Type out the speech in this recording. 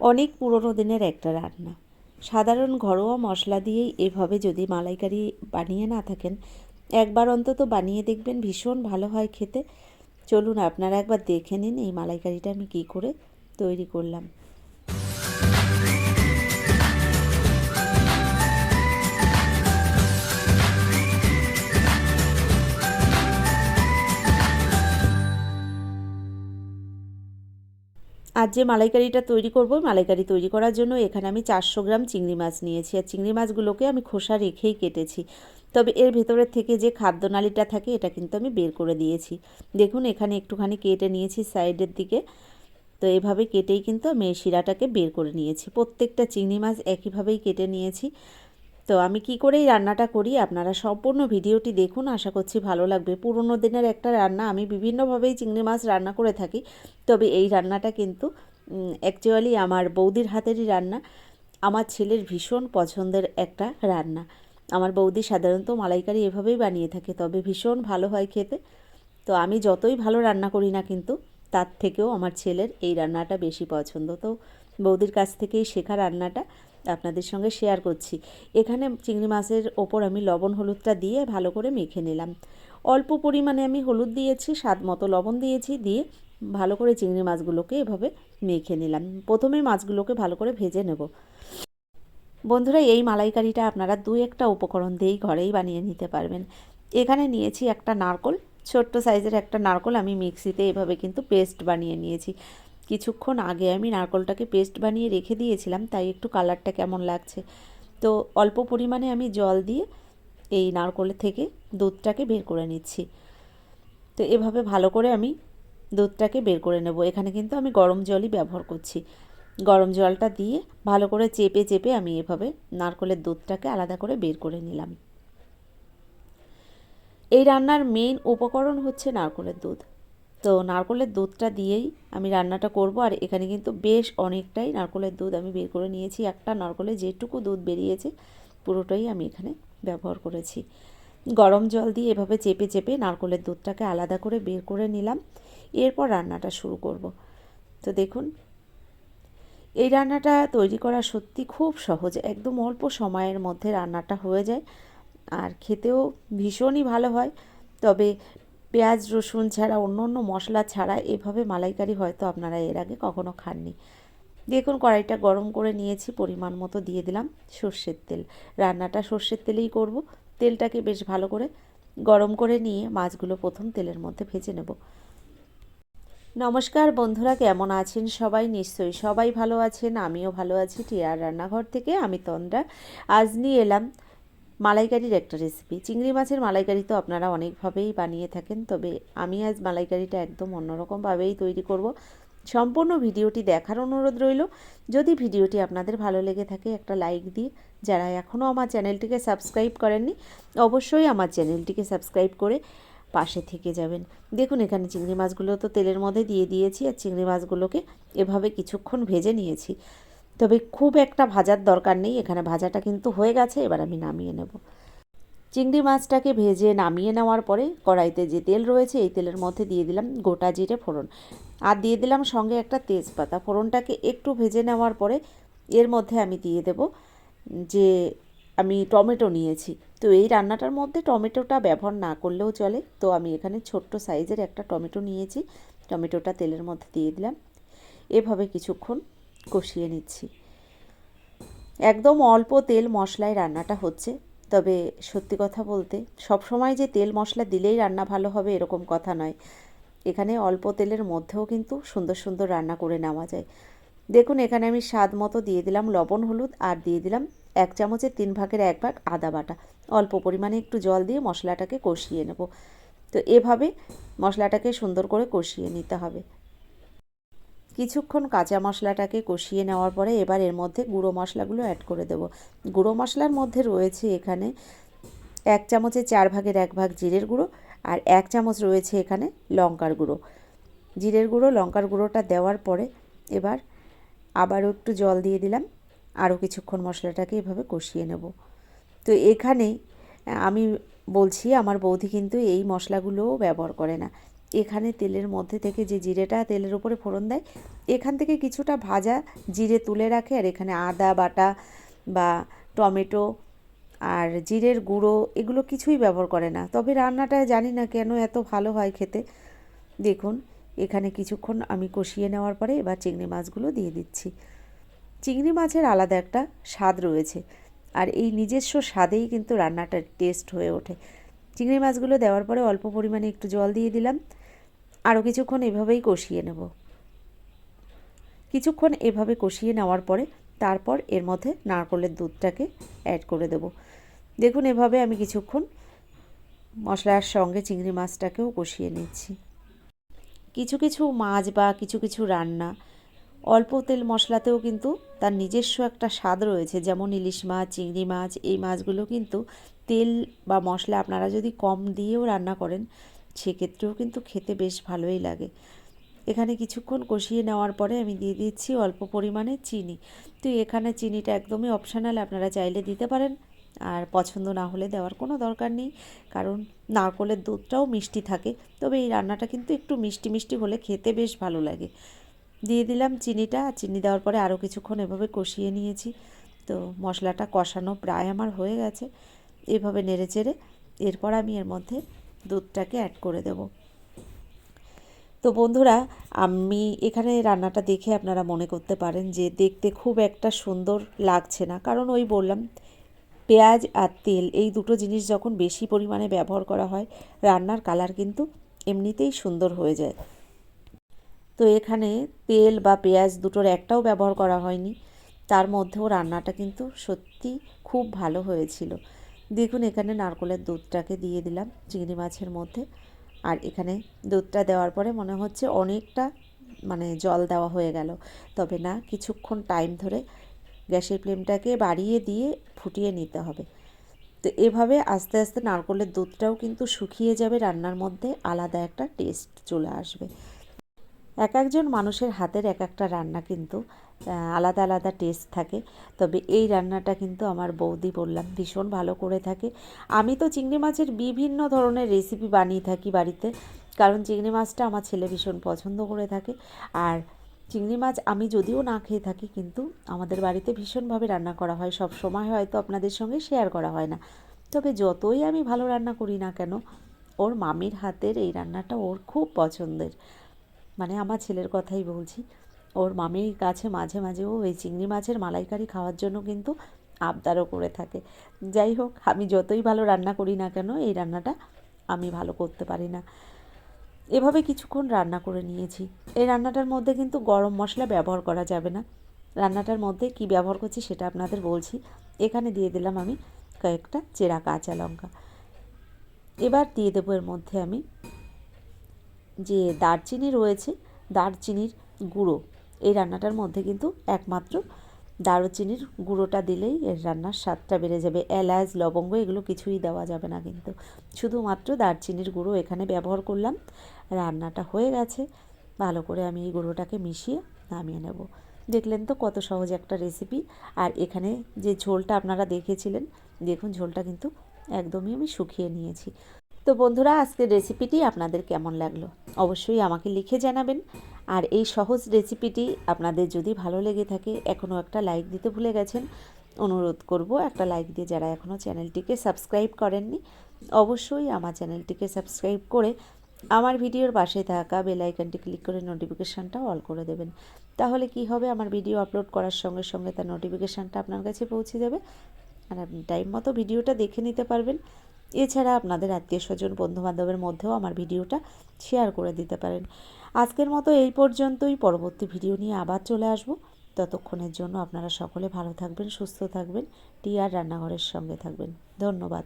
অনেক পুরনো দিনের একটা রান্না। সাধারণ ঘরোয়া মশলা দিয়েই এভাবে যদি মালাইকারি বানিয়ে না থাকেন, একবার অন্তত বানিয়ে দেখবেন ভীষণ ভালো হয় খেতে। চলুন আপনারা একবার দেখে নিন এই মালাইকারিটা আমি কী করে তৈরি করলাম। আজ যে মালাইকারিটা তৈরি করব মালাইকারি তৈরি করার জন্য এখানে আমি চারশো গ্রাম চিংড়ি মাছ নিয়েছি আর চিংড়ি মাছগুলোকে আমি খোসা রেখেই কেটেছি। তবে এর ভেতরের থেকে যে খাদ্যনালীটা থাকে, এটা কিন্তু আমি বের করে দিয়েছি। দেখুন, এখানে একটুখানি কেটে নিয়েছি সাইডের দিকে। তো এভাবে কেটেই কিন্তু আমি এই শিরাটাকে বের করে নিয়েছি। প্রত্যেকটা চিংড়ি মাছ একইভাবেই কেটে নিয়েছি। তো আমি কি করে এই রান্নাটা করি? আপনারা সম্পূর্ণ ভিডিওটি দেখুন, আশা করছি ভালো লাগবে। পুরোনো দিনের একটা রান্না, আমি বিভিন্নভাবেই চিংড়ি মাছ রান্না করে থাকি। তবে এই রান্নাটা কিন্তু অ্যাকচুয়ালি আমার বৌদির হাতেরই রান্না। আমার ছেলের ভীষণ পছন্দের একটা রান্না। আমার বৌদি সাধারণত মালাইকারি এভাবেই বানিয়ে থাকে, তবে ভীষণ ভালো হয় খেতে। তো আমি যতই ভালো রান্না করি না কিন্তু, তার থেকেও আমার ছেলের এই রান্নাটা বেশি পছন্দ। তো বৌদির কাছ থেকেই শেখা রান্নাটা। আপনাদের সঙ্গে শেয়ার করছি। এখানে চিংড়ি মাছের ওপর আমি লবণ হলুদটা দিয়ে ভালো করে মেখে নিলাম। অল্প পরিমাণে আমি হলুদ দিয়েছি, স্বাদ মতো লবণ দিয়েছি, দিয়ে ভালো করে চিংড়ি মাছগুলোকে এভাবে মেখে নিলাম। প্রথমে মাছগুলোকে ভালো করে ভেজে নেব। বন্ধুরা, এই মালাইকারিটা আপনারা দু একটা উপকরণ দিয়েই ঘরেই বানিয়ে নিতে পারবেন। এখানে নিয়েছি একটা নারকল, ছোট্ট সাইজের একটা নারকল আমি মিক্সিতে এভাবে কিন্তু পেস্ট বানিয়ে নিয়েছি। কিছুক্ষণ আগে আমি নারকলটাকে পেস্ট বানিয়ে রেখে দিয়েছিলাম, তাই একটু কালারটা কেমন লাগছে। তো অল্প পরিমাণে আমি জল দিয়ে এই নারকলের থেকে দুধটাকে বের করে নিচ্ছি। তো এভাবে ভালো করে আমি দুধটাকে বের করে নেব। এখানে কিন্তু আমি গরম জলই ব্যবহার করছি। গরম জলটা দিয়ে ভালো করে চেপে চেপে আমি এভাবে নারকলের দুধটাকে আলাদা করে বের করে নিলাম। এই রান্নার মেইন উপকরণ হচ্ছে নারকলের দুধ। তো নারকলের দুধটা দিয়েই আমি রান্নাটা করব। আর এখানে কিন্তু বেশ অনেকটাই নারকলের দুধ আমি বের করে নিয়েছি। একটা নারকলে যেটুকু দুধ বেরিয়েছে, পুরোটাই আমি এখানে ব্যবহার করেছি। গরম জল দিয়ে এভাবে চেপে চেপে নারকলের দুধটাকে আলাদা করে বের করে নিলাম। এরপর রান্নাটা শুরু করব। তো দেখুন, এই রান্নাটা তৈরি করা সত্যি খুব সহজ। একদম অল্প সময়ের মধ্যে রান্নাটা হয়ে যায়। আর খেতেও ভীষণই ভালো হয়। তবে পেঁয়াজ, রসুন ছাড়া, অন্য অন্য মশলা ছাড়া এভাবে মালাইকারি হয়তো আপনারা এর আগে কখনো খাননি। দেখুন, কড়াইটা গরম করে নিয়েছি, পরিমাণ মতো দিয়ে দিলাম সর্ষের তেল। রান্নাটা সর্ষের তেলেই করব। তেলটাকে বেশ ভালো করে গরম করে নিয়ে মাছগুলো প্রথম তেলের মধ্যে ভেজে নেব। নমস্কার বন্ধুরা, কেমন আছেন সবাই? নিশ্চয়ই সবাই ভালো আছেন, আমিও ভালো আছি। টিয়ার রান্নাঘর থেকে আমি তন্দ্রা। আজ নিয়ে এলাম মালাইকারির একটা রেসিপি চিংড়ি মাছের মালাইকারি তো আপনারা অনেকভাবেই বানিয়ে থাকেন, তবে আমি আজ মালাইকারিটা একদম অন্যরকমভাবেই তৈরি করব। সম্পূর্ণ ভিডিওটি দেখার অনুরোধ রইল। যদি ভিডিওটি আপনাদের ভালো লেগে থাকে, একটা লাইক দিয়ে যারা এখনও আমার চ্যানেলটিকে সাবস্ক্রাইব করেননি, অবশ্যই আমার চ্যানেলটিকে সাবস্ক্রাইব করে পাশে থেকে যাবেন। দেখুন, এখানে চিংড়ি মাছগুলো তো তেলের মধ্যে দিয়ে দিয়েছি, আর চিংড়ি মাছগুলোকে এভাবে কিছুক্ষণ ভেজে নিয়েছি। তবে খুব একটা ভাজার দরকার নেই। এখানে ভাজাটা কিন্তু হয়ে গেছে, এবার আমি নামিয়ে নেব। চিংড়ি মাছটাকে ভেজে নামিয়ে নেওয়ার পরে কড়াইতে যে তেল রয়েছে, এই তেলের মধ্যে দিয়ে দিলাম গোটা জিরে ফোড়ন। আর দিয়ে দিলাম সঙ্গে একটা তেজপাতা। ফোড়নটাকে একটু ভেজে নেওয়ার পরে এর মধ্যে আমি দিয়ে দেব যে আমি টমেটো নিয়েছি। তো এই রান্নাটার মধ্যে টমেটোটা ব্যবহার না করলেও চলে। তো আমি এখানে ছোট্ট সাইজের একটা টমেটো নিয়েছি। টমেটোটা তেলের মধ্যে দিয়ে দিলাম। এভাবে কিছুক্ষণ কষিয়ে নিচ্ছি। একদম অল্প তেল মশলায় রান্নাটা হচ্ছে, তবে সত্যি কথা বলতে সব সময় যে তেল মশলা দিলেই রান্না ভালো হবে এরকম কথা নয়। এখানে অল্প তেলের মধ্যেও কিন্তু সুন্দর সুন্দর রান্না করে নেওয়া যায়। দেখুন, এখানে আমি স্বাদ মতো দিয়ে দিলাম লবণ, হলুদ আর দিয়ে দিলাম এক চামচের তিন ভাগের এক ভাগ আদা বাটা। অল্প পরিমাণে একটু জল দিয়ে মশলাটাকে কষিয়ে নেব। তো এভাবে মশলাটাকে সুন্দর করে কষিয়ে নিতে হবে। কিছুক্ষণ কাঁচা মশলাটাকে কষিয়ে নেওয়ার পরে এবার এর মধ্যে গুঁড়ো মশলাগুলো অ্যাড করে দেব। গুঁড়ো মশলার মধ্যে রয়েছে এখানে এক চামচের চার ভাগের এক ভাগ জিরের গুঁড়ো আর এক চামচ রয়েছে এখানে লঙ্কার গুঁড়ো। জিরের গুঁড়ো, লঙ্কার গুঁড়োটা দেওয়ার পরে এবার আবারও একটু জল দিয়ে দিলাম। আরও কিছুক্ষণ মশলাটাকে এভাবে কষিয়ে নেব। তো এখানে আমি বলছি, আমার বৌদি কিন্তু এই মশলাগুলোও ব্যবহার করে না। এখানে তেলের মধ্যে থেকে যে জিরেটা তেলের উপরে ফোড়ন দেয়, এখান থেকে কিছুটা ভাজা জিরে তুলে রাখে, আর এখানে আদা, বাটা বা টমেটো আর জিরের গুঁড়ো এগুলো কিছুই ব্যবহার করে না। তবে রান্নাটা জানি না কেন এত ভালো হয় খেতে। দেখুন, এখানে কিছুক্ষণ আমি কষিয়ে নেওয়ার পরে এবার চিংড়ি মাছগুলো দিয়ে দিচ্ছি। চিংড়ি মাছের আলাদা একটা স্বাদ রয়েছে, আর এই নিজস্ব স্বাদেই কিন্তু রান্নাটার টেস্ট হয়ে ওঠে। চিংড়ি মাছগুলো দেওয়ার পরে অল্প পরিমাণে একটু জল দিয়ে দিলাম। আরও কিছুক্ষণ এভাবেই কষিয়ে নেব। কিছুক্ষণ এভাবে কষিয়ে নেওয়ার পরে তারপর এর মধ্যে নারকলের দুধটাকে অ্যাড করে দেব। দেখুন, এভাবে আমি কিছুক্ষণ মশলার সঙ্গে চিংড়ি মাছটাকেও কষিয়ে নিচ্ছি। কিছু কিছু মাছ বা কিছু কিছু রান্না অল্প তেল মশলাতেও কিন্তু তার নিজস্ব একটা স্বাদ রয়েছে। যেমন ইলিশ মাছ, চিংড়ি মাছ, এই মাছগুলো কিন্তু তেল বা মশলা আপনারা যদি কম দিয়েও রান্না করেন সেক্ষেত্রেও কিন্তু খেতে বেশ ভালোই লাগে। এখানে কিছুক্ষণ কষিয়ে নেওয়ার পরে আমি দিয়ে দিচ্ছি অল্প পরিমাণে চিনি। তো এখানে চিনিটা একদমই অপশানাল আপনারা চাইলে দিতে পারেন। আর পছন্দ না হলে দেওয়ার কোনো দরকার নেই, কারণ নারকলের দুধটাও মিষ্টি থাকে। তবে এই রান্নাটা কিন্তু একটু মিষ্টি মিষ্টি হলে খেতে বেশ ভালো লাগে। দিয়ে দিলাম চিনিটা চিনি দেওয়ার পরে আরও কিছুক্ষণ এভাবে কষিয়ে নিয়েছি। তো মশলাটা কষানো প্রায় আমার হয়ে গেছে। এভাবে নেড়ে চেড়ে এরপর আমি এর মধ্যে দুধটাকে অ্যাড করে দেব। তো বন্ধুরা, আমি এখানে রান্নাটা দেখে আপনারা মনে করতে পারেন যে দেখতে খুব একটা সুন্দর লাগছে না। কারণ ওই বললাম, পেঁয়াজ আর তেল, এই দুটো জিনিস যখন বেশি পরিমাণে ব্যবহার করা হয়, রান্নার কালার কিন্তু এমনিতেই সুন্দর হয়ে যায়। তো এখানে তেল বা পেঁয়াজ দুটোর একটাও ব্যবহার করা হয়নি। তার মধ্যেও রান্নাটা কিন্তু সত্যি খুব ভালো হয়েছিল। দেখুন, এখানে নারকলের দুধটাকে দিয়ে দিলাম চিংড়ি মাছের মধ্যে। আর এখানে দুধটা দেওয়ার পরে মনে হচ্ছে অনেকটা মানে জল দেওয়া হয়ে গেল। তবে না, কিছুক্ষণ টাইম ধরে গ্যাসের ফ্লেমটাকে বাড়িয়ে দিয়ে ফুটিয়ে নিতে হবে। তো এভাবে আস্তে আস্তে নারকলের দুধটাও কিন্তু শুকিয়ে যাবে, রান্নার মধ্যে আলাদা একটা টেস্ট চলে আসবে। এক একজন মানুষের হাতের এক একটা রান্না কিন্তু আলাদা আলাদা টেস্ট থাকে। তবে এই রান্নাটা কিন্তু আমার বৌদি বললাম, ভীষণ ভালো করে থাকে। আমি তো চিংড়ি মাছের বিভিন্ন ধরনের রেসিপি বানিয়ে থাকি বাড়িতে, কারণ চিংড়ি মাছটা আমার ছেলে ভীষণ পছন্দ করে থাকে। আর চিংড়ি মাছ আমি যদিও না খেয়ে থাকি, কিন্তু আমাদের বাড়িতে ভীষণভাবে রান্না করা হয়। সব সময় হয়তো আপনাদের সঙ্গে শেয়ার করা হয় না। তবে যতই আমি ভালো রান্না করি না কেন, ওর মামির হাতের এই রান্নাটা ওর খুব পছন্দের। মানে আমার ছেলের কথাই বলছি। ওর মামির কাছে মাঝে মাঝে ও ওই চিংড়ি মাছের মালাইকারি খাওয়ার জন্য কিন্তু আবদারও করে থাকে। যাই হোক, আমি যতই ভালো রান্না করি না কেন, এই রান্নাটা আমি ভালো করতে পারি না। এভাবে কিছুক্ষণ রান্না করে নিয়েছি। এই রান্নাটার মধ্যে কিন্তু গরম মশলা ব্যবহার করা যাবে না। রান্নাটার মধ্যে কি ব্যবহার করছি সেটা আপনাদের বলছি। এখানে দিয়ে দিলাম আমি কয়েকটা চেরা কাঁচা লঙ্কা। এবার দিয়ে দেবো এর মধ্যে আমি যে দারচিনি রয়েছে, দারচিনির গুঁড়ো। এই রান্নাটার মধ্যে কিন্তু একমাত্র দারুচিনির গুঁড়োটা দিলেই এর রান্নার স্বাদটা বেড়ে যাবে। এলাচ, লবঙ্গ, এগুলো কিছুই দেওয়া যাবে না কিন্তু। শুধুমাত্র দারচিনির গুঁড়ো এখানে ব্যবহার করলাম। রান্নাটা হয়ে গেছে। ভালো করে আমি এই গুঁড়োটাকে মিশিয়ে নামিয়ে নেব। দেখলেন তো কত সহজ একটা রেসিপি। আর এখানে যে ঝোলটা আপনারা দেখেছিলেন, দেখুন ঝোলটা কিন্তু একদমই আমি শুকিয়ে নিয়েছি। তো বন্ধুরা, আজকের রেসিপিটি আপনাদের কেমন লাগল? অবশ্যই আমাকে লিখে জানাবেন। আর এই সহজ রেসিপিটি আপনাদের যদি ভালো লেগে থাকে, এখনও একটা লাইক দিতে ভুলে গেছেন, অনুরোধ করব একটা লাইক দিয়ে যারা এখনও চ্যানেলটিকে সাবস্ক্রাইব করেননি, অবশ্যই আমার চ্যানেলটিকে সাবস্ক্রাইব করে আমার ভিডিওর পাশে থাকা বেল ক্লিক করে নোটিফিকেশানটা অল করে দেবেন। তাহলে কি হবে? আমার ভিডিও আপলোড করার সঙ্গে সঙ্গে তার নোটিফিকেশানটা আপনার কাছে পৌঁছে যাবে। আর আপনি টাইম মতো ভিডিওটা দেখে নিতে পারবেন। এছাড়া আপনাদের আত্মীয় স্বজন, বন্ধুবান্ধবের মধ্যেও আমার ভিডিওটা শেয়ার করে দিতে পারেন। আজকের মতো এই পর্যন্তই। পরবর্তী ভিডিও নিয়ে আবার চলে আসব। ততক্ষণের জন্য আপনারা সকলে ভালো থাকবেন, সুস্থ থাকবেন। টিয়ার রান্নাঘরের সঙ্গে থাকবেন। ধন্যবাদ।